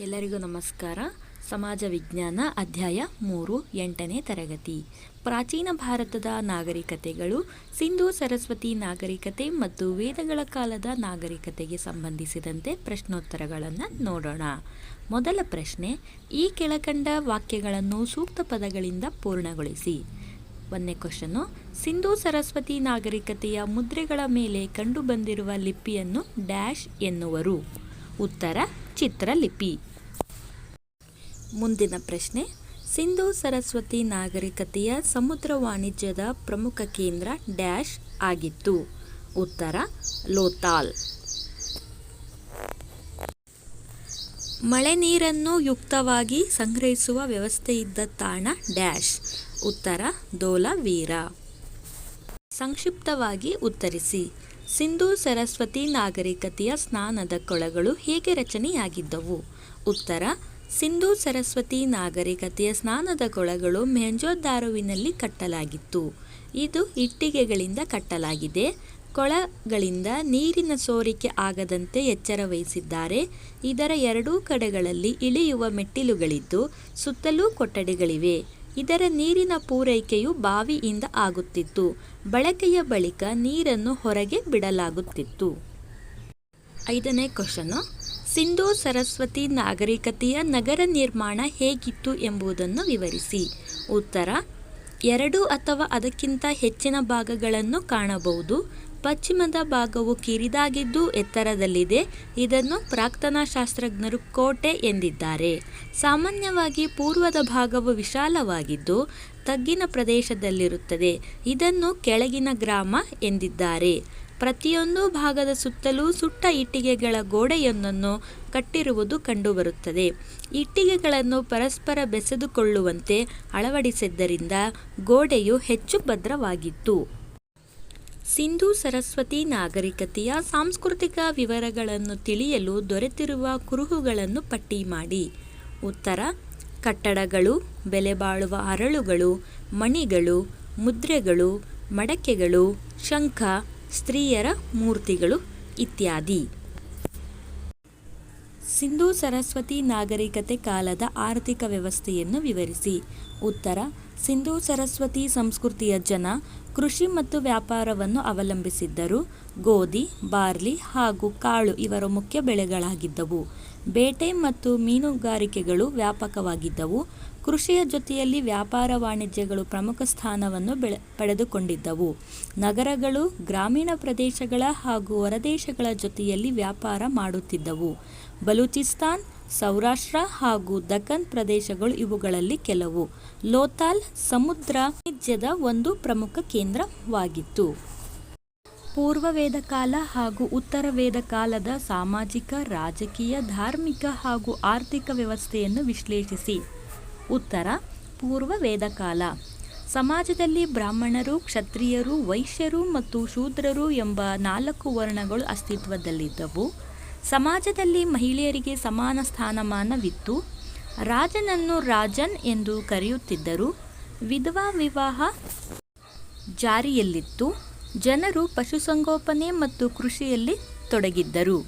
ಎಲ್ಲರಿಗೂ ನಮಸ್ಕಾರ. ಸಮಾಜ ವಿಜ್ಞಾನ ಅಧ್ಯಾಯ ಮೂರು, ಎಂಟನೇ ತರಗತಿ. ಪ್ರಾಚೀನ ಭಾರತದ ನಾಗರಿಕತೆಗಳು ಸಿಂಧೂ ಸರಸ್ವತಿ ನಾಗರಿಕತೆ ಮತ್ತು ವೇದಗಳ ಕಾಲದ ನಾಗರಿಕತೆಗೆ ಸಂಬಂಧಿಸಿದಂತೆ ಪ್ರಶ್ನೋತ್ತರಗಳನ್ನು ನೋಡೋಣ. ಮೊದಲ ಪ್ರಶ್ನೆ, ಈ ಕೆಳಕಂಡ ವಾಕ್ಯಗಳನ್ನು ಸೂಕ್ತ ಪದಗಳಿಂದ ಪೂರ್ಣಗೊಳಿಸಿ. ಒಂದನೇ ಕ್ವಶನು ಸಿಂಧೂ ಸರಸ್ವತಿ ನಾಗರಿಕತೆಯ ಮುದ್ರೆಗಳ ಮೇಲೆ ಕಂಡುಬಂದಿರುವ ಲಿಪಿಯನ್ನು ಡ್ಯಾಶ್ ಎನ್ನುವರು. ಉತ್ತರ ಚಿತ್ರಲಿಪಿ. ಮುಂದಿನ ಪ್ರಶ್ನೆ, ಸಿಂಧೂ ಸರಸ್ವತಿ ನಾಗರಿಕತೆಯ ಸಮುದ್ರ ವಾಣಿಜ್ಯದ ಪ್ರಮುಖ ಕೇಂದ್ರ ಡ್ಯಾಶ್ ಆಗಿತ್ತು. ಉತ್ತರ, ಲೋತಾಲ್. ಮಳೆ ನೀರನ್ನು ಯುಕ್ತವಾಗಿ ಸಂಗ್ರಹಿಸುವ ವ್ಯವಸ್ಥೆಯಿದ್ದ ತಾಣ ಡ್ಯಾಶ್. ಉತ್ತರ, ದೋಲವೀರ. ಸಂಕ್ಷಿಪ್ತವಾಗಿ ಉತ್ತರಿಸಿ ಸಿಂಧೂ ಸರಸ್ವತಿ ನಾಗರಿಕತೆಯ ಸ್ನಾನದ ಕೊಳಗಳು ಹೇಗೆ ರಚನೆಯಾಗಿದ್ದವು? ಉತ್ತರ, ಸಿಂಧೂ ಸರಸ್ವತಿ ನಾಗರಿಕತೆಯ ಸ್ನಾನದ ಕೊಳಗಳು ಮೆಹಂಜೋದಾರುವಿನಲ್ಲಿ ಕಟ್ಟಲಾಗಿತ್ತು. ಇದು ಇಟ್ಟಿಗೆಗಳಿಂದ ಕಟ್ಟಲಾಗಿದೆ. ಕೊಳಗಳಿಂದ ನೀರಿನ ಸೋರಿಕೆ ಆಗದಂತೆ ಎಚ್ಚರ ವಹಿಸಿದ್ದಾರೆ. ಇದರ ಎರಡೂ ಕಡೆಗಳಲ್ಲಿ ಇಳಿಯುವ ಮೆಟ್ಟಿಲುಗಳಿದ್ದು ಸುತ್ತಲೂ ಕೊಠಡಿಗಳಿವೆ. ಇದರ ನೀರಿನ ಪೂರೈಕೆಯು ಬಾವಿಯಿಂದ ಆಗುತ್ತಿತ್ತು. ಬಳಕೆಯ ಬಳಿಕ ನೀರನ್ನು ಹೊರಗೆ ಬಿಡಲಾಗುತ್ತಿತ್ತು. ಐದನೇ ಕ್ವಶನು. ಸಿಂಧೂ ಸರಸ್ವತಿ ನಾಗರಿಕತೆಯ ನಗರ ನಿರ್ಮಾಣ ಹೇಗಿತ್ತು ಎಂಬುದನ್ನು ವಿವರಿಸಿ. ಉತ್ತರ. ಎರಡು ಅಥವಾ ಅದಕ್ಕಿಂತ ಹೆಚ್ಚಿನ ಭಾಗಗಳನ್ನು ಕಾಣಬಹುದು. ಪಶ್ಚಿಮದ ಭಾಗವು ಕಿರಿದಾಗಿದ್ದು ಎತ್ತರದಲ್ಲಿದೆ. ಇದನ್ನು ಪ್ರಾಕ್ತನ ಶಾಸ್ತ್ರಜ್ಞರು ಕೋಟೆ ಎಂದಿದ್ದಾರೆ. ಸಾಮಾನ್ಯವಾಗಿ ಪೂರ್ವದ ಭಾಗವು ವಿಶಾಲವಾಗಿದ್ದು ತಗ್ಗಿನ ಪ್ರದೇಶದಲ್ಲಿರುತ್ತದೆ. ಇದನ್ನು ಕೆಳಗಿನ ಗ್ರಾಮ ಎಂದಿದ್ದಾರೆ. ಪ್ರತಿಯೊಂದು ಭಾಗದ ಸುತ್ತಲೂ ಸುಟ್ಟ ಇಟ್ಟಿಗೆಗಳ ಗೋಡೆಯೊಂದನ್ನು ಕಟ್ಟಿರುವುದು ಕಂಡುಬರುತ್ತದೆ. ಇಟ್ಟಿಗೆಗಳನ್ನು ಪರಸ್ಪರ ಬೆಸೆದುಕೊಳ್ಳುವಂತೆ ಅಳವಡಿಸಿದ್ದರಿಂದ ಗೋಡೆಯು ಹೆಚ್ಚು ಭದ್ರವಾಗಿತ್ತು. ಸಿಂಧೂ ಸರಸ್ವತಿ ನಾಗರಿಕತೆಯ ಸಾಂಸ್ಕೃತಿಕ ವಿವರಗಳನ್ನು ತಿಳಿಯಲು ದೊರೆತಿರುವ ಕುರುಹುಗಳನ್ನು ಪಟ್ಟಿ ಮಾಡಿ. ಉತ್ತರ, ಕಟ್ಟಡಗಳು ಬೆಲೆಬಾಳುವ ಅರಳುಗಳು, ಮಣಿಗಳು, ಮುದ್ರೆಗಳು, ಮಡಕೆಗಳು, ಶಂಖ, ಸ್ತ್ರೀಯರ ಮೂರ್ತಿಗಳು ಇತ್ಯಾದಿ. ಸಿಂಧೂ ಸರಸ್ವತಿ ನಾಗರಿಕತೆ ಕಾಲದ ಆರ್ಥಿಕ ವ್ಯವಸ್ಥೆಯನ್ನು ವಿವರಿಸಿ. ಉತ್ತರ ಸಿಂಧೂ ಸರಸ್ವತಿ ಸಂಸ್ಕೃತಿಯ ಜನ ಕೃಷಿ ಮತ್ತು ವ್ಯಾಪಾರವನ್ನು ಅವಲಂಬಿಸಿದ್ದರು. ಗೋಧಿ, ಬಾರ್ಲಿ ಹಾಗೂ ಕಾಳು ಇವರ ಮುಖ್ಯ ಬೆಳೆಗಳಾಗಿದ್ದವು. ಬೇಟೆ ಮತ್ತು ಮೀನುಗಾರಿಕೆಗಳು ವ್ಯಾಪಕವಾಗಿದ್ದವು. ಕೃಷಿಯ ಜೊತೆಯಲ್ಲಿ ವ್ಯಾಪಾರ ವಾಣಿಜ್ಯಗಳು ಪ್ರಮುಖ ಸ್ಥಾನವನ್ನು ಬೆಳೆ ಪಡೆದುಕೊಂಡಿದ್ದವು. ನಗರಗಳು, ಗ್ರಾಮೀಣ ಪ್ರದೇಶಗಳ ಹಾಗೂ ಹೊರದೇಶಗಳ ಜೊತೆಯಲ್ಲಿ ವ್ಯಾಪಾರ ಮಾಡುತ್ತಿದ್ದವು. ಬಲೂಚಿಸ್ತಾನ್ ಸೌರಾಷ್ಟ್ರ ಹಾಗೂ ದಕ್ಕನ್ ಪ್ರದೇಶಗಳು ಇವುಗಳಲ್ಲಿ ಕೆಲವು. ಲೋತಾಲ್ ಸಮುದ್ರ ವಾಣಿಜ್ಯದ ಒಂದು ಪ್ರಮುಖ ಕೇಂದ್ರವಾಗಿತ್ತು. ಪೂರ್ವ ವೇದಕಾಲ ಹಾಗೂ ಉತ್ತರ ವೇದಕಾಲದ ಸಾಮಾಜಿಕ, ರಾಜಕೀಯ, ಧಾರ್ಮಿಕ ಹಾಗೂ ಆರ್ಥಿಕ ವ್ಯವಸ್ಥೆಯನ್ನು ವಿಶ್ಲೇಷಿಸಿ. ಉತ್ತರ, ಪೂರ್ವ ವೇದಕಾಲ. ಸಮಾಜದಲ್ಲಿ ಬ್ರಾಹ್ಮಣರು, ಕ್ಷತ್ರಿಯರು, ವೈಶ್ಯರು ಮತ್ತು ಶೂದ್ರರು ಎಂಬ ನಾಲ್ಕು ವರ್ಣಗಳು ಅಸ್ತಿತ್ವದಲ್ಲಿದ್ದವು. ಸಮಾಜದಲ್ಲಿ ಮಹಿಳೆಯರಿಗೆ ಸಮಾನ ಸ್ಥಾನಮಾನವಿತ್ತು. ರಾಜನನ್ನು ರಾಜನ್ ಎಂದು ಕರೆಯುತ್ತಿದ್ದರು. ವಿಧವಾ ವಿವಾಹ ಜಾರಿಯಲ್ಲಿತ್ತು. ಜನರು ಪಶುಸಂಗೋಪನೆ ಮತ್ತು ಕೃಷಿಯಲ್ಲಿ ತೊಡಗಿದ್ದರು.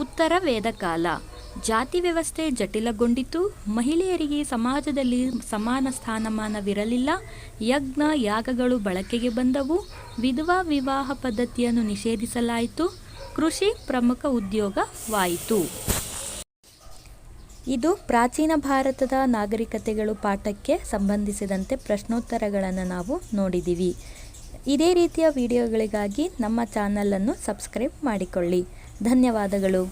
ಉತ್ತರ ವೇದಕಾಲ ಜಾತಿ ವ್ಯವಸ್ಥೆ ಜಟಿಲಗೊಂಡಿತು. ಮಹಿಳೆಯರಿಗೆ ಸಮಾಜದಲ್ಲಿ ಸಮಾನ ಸ್ಥಾನಮಾನವಿರಲಿಲ್ಲ. ಯಜ್ಞ, ಯಾಗಗಳು ಬಳಕೆಗೆ ಬಂದವು. ವಿಧವಾ ವಿವಾಹ ಪದ್ಧತಿಯನ್ನು ನಿಷೇಧಿಸಲಾಯಿತು. ಕೃಷಿ ಪ್ರಮುಖ ಉದ್ಯೋಗವಾಯಿತು. ಇದು ಪ್ರಾಚೀನ ಭಾರತದ ನಾಗರಿಕತೆಗಳು ಪಾಠಕ್ಕೆ ಸಂಬಂಧಿಸಿದಂತೆ ಪ್ರಶ್ನೋತ್ತರಗಳನ್ನು ನಾವು ನೋಡಿದ್ದೀವಿ. ಇದೇ ರೀತಿಯ ವಿಡಿಯೋಗಳಿಗಾಗಿ ನಮ್ಮ ಚಾನಲನ್ನು ಸಬ್ಸ್ಕ್ರೈಬ್ ಮಾಡಿಕೊಳ್ಳಿ. ಧನ್ಯವಾದಗಳು.